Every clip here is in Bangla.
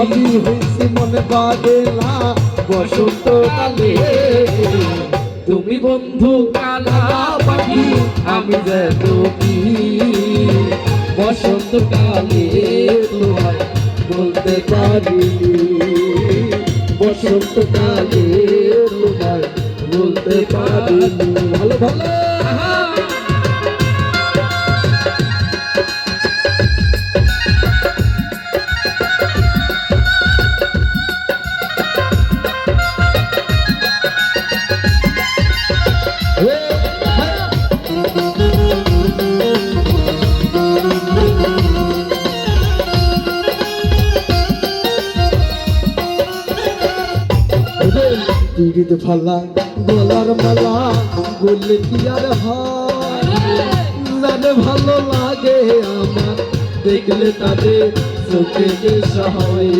আমি মনে বসন্ত কালে তুমি বন্ধু কালা পাখি আমি কি বসন্ত কালে তোমায় বলতে পারি বসন্ত কালে বলতে পারি ভালো ভালো। পিড়িত ফালা গলার মালা বললে কি আর যাদের ভালো লাগে আমার। দেখলে তাদের চোখে যে সহায়।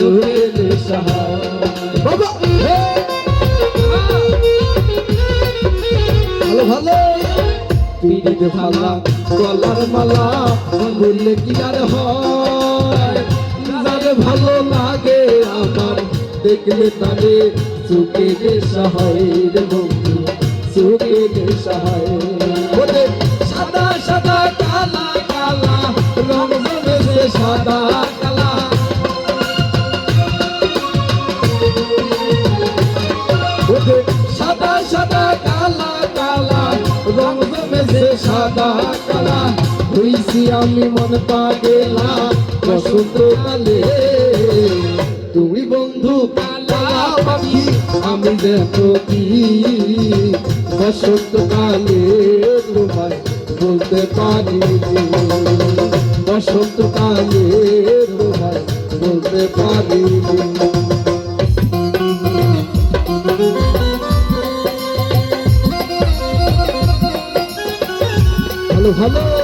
রে ভালো ভালো। কি আর হয়? ভালো লাগে আমার। দেখলে তারে চোখে যে সহায় জমেছে হইছি আমি মন পাগেলা বসন্ত তুমি বন্ধু কালা, পাখি, আমি দেখো কি? বসন্ত তোমায় বলতে পারি বসন্ত তোমায় বলতে পারি ভালো ভালো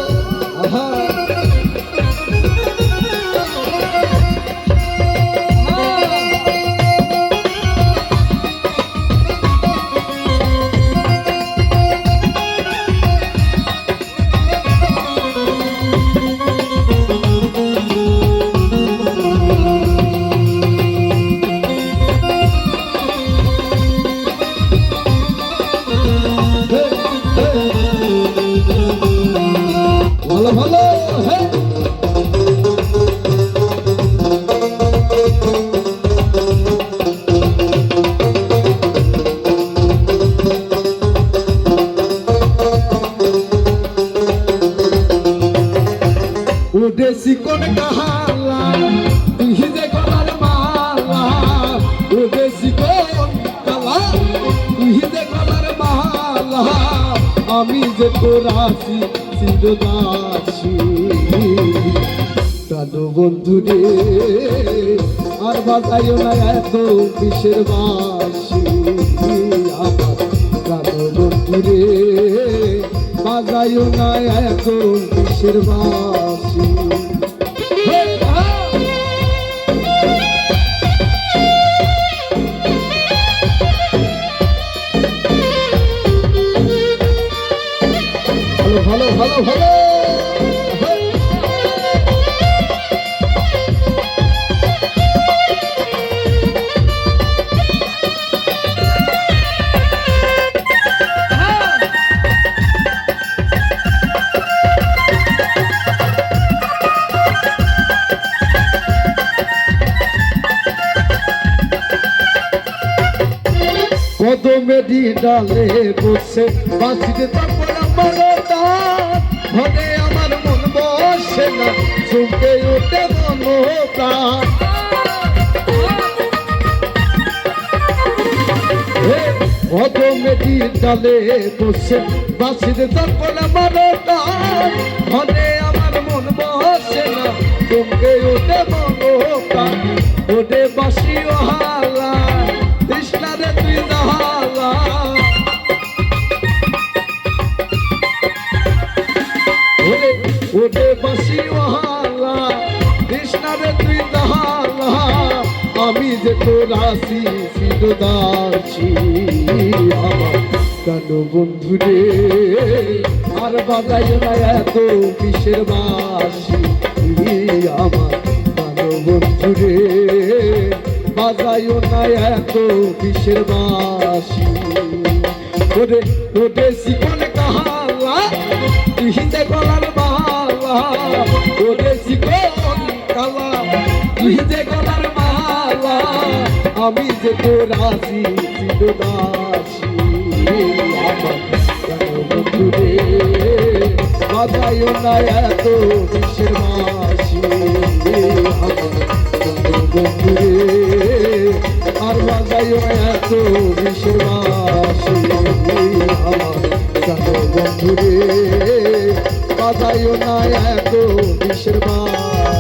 ভালো ভালো হ্যাঁ উদেশি কোন কাহালা যে গলার মালা। উদেশি কোন কালা যে মালা। আমি যে তোরাছি চিরদাসী দাদু বন্ধু রে, আর বাজাইও না এত কিসের বাসি আমার বন্ধু রে বাজাইও না এত কিসের বাসি ভালো ভালো ভালো ভালো। কদমেরি ডালে বসে বাঁচিতে তারপর দাঁত ঘরে আমার মন বসে না, চুমকে ওঠে মন প্রাণ কদমেরি ডালে বসে বাঁচিতে তারপর আমার মন বসে না, চুমকে ওঠে মন ওঠে বাসি হালা ওরে বাসি ওহালা কৃষ্ণারে তুই জাহালা আমি যে তোর আসি সিদ্ধদাসী আমার কেন বন্ধু রে, আর বাজাইও না এত কিসের বাসি আমার কেন বন্ধু রে বাজাইও না এত কিসের বাসি ওরে ওরে শিকন কাহালা তুহিতে গলার তুহিতে গলার মালা, আমি যে তোর আসি রে বাজাইও না এত কিসের বাসি আমার কেন বন্ধু রে আর বাজাইও এত কিসের বাসি আমার কেন বন্ধু না এত কিসের বাসি